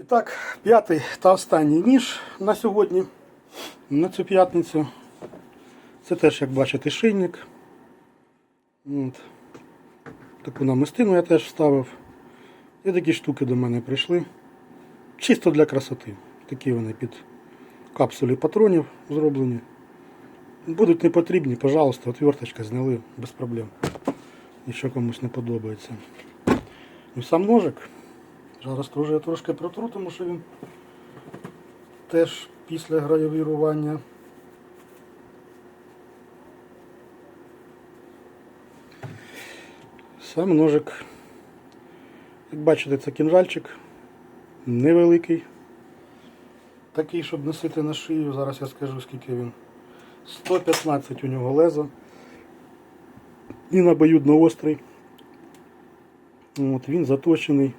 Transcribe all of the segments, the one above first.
І так, п'ятий та останній ніж на сьогодні, на цю п'ятницю. Це теж, як бачите, шийник. От. Таку намистину я теж вставив. І такі штуки до мене прийшли. Чисто для красоти. Такі вони під капсулі патронів зроблені. Будуть не потрібні, пожалуйста, отверточка зняли без проблем. Якщо комусь не подобається. Ну, сам ножик. Зараз теж я трошки протру, тому що він теж після гравірування. Сам ножик. Як бачите, це кінжальчик невеликий. Такий, щоб носити на шию. Зараз я скажу, скільки він. 115 у нього лезо. Він обоюдно острий. От, він заточений.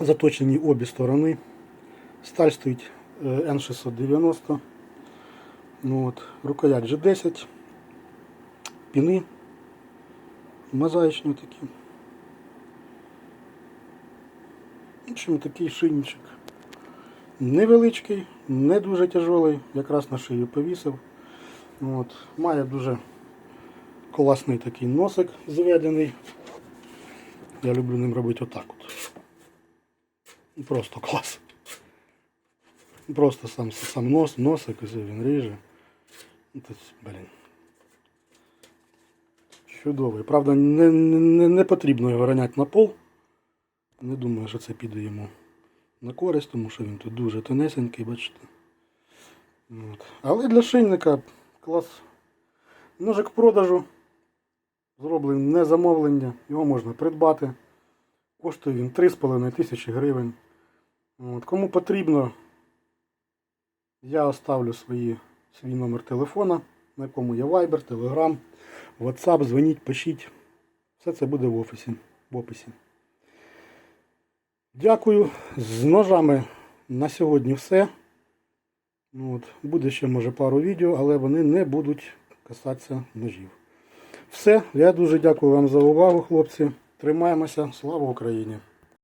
Заточені обі сторони. Сталь стоїть е, N690. Ну, от, рукоять G10. Піни. Мозаїчні такі. В общем, такий шинчик. Невеличкий, не дуже тяжелий, якраз на шию повісив. От. Має дуже класний такий носик зведений. Я люблю ним робити отак от. Просто клас. Просто сам, сам нос, носик, він ріже. Блін. Чудовий. Правда, не, не, не потрібно його роняти на пол. Не думаю, що це піде йому на користь, тому що він тут дуже тонесенький, бачите. От. Але для шийника клас. Ножик продажу. Зроблений не замовлення, його можна придбати. Коштує він 3,5 тисячі гривень. От. Кому потрібно, я оставлю свої, свій номер телефона, на якому є Viber, Telegram, WhatsApp, дзвоніть, пишіть. Все це буде в офісі, в описі. Дякую. З ножами на сьогодні все. От. Буде ще може пару відео, але вони не будуть касатися ножів. Все, я дуже дякую вам за увагу, хлопці. Тримаємося. Слава Україні!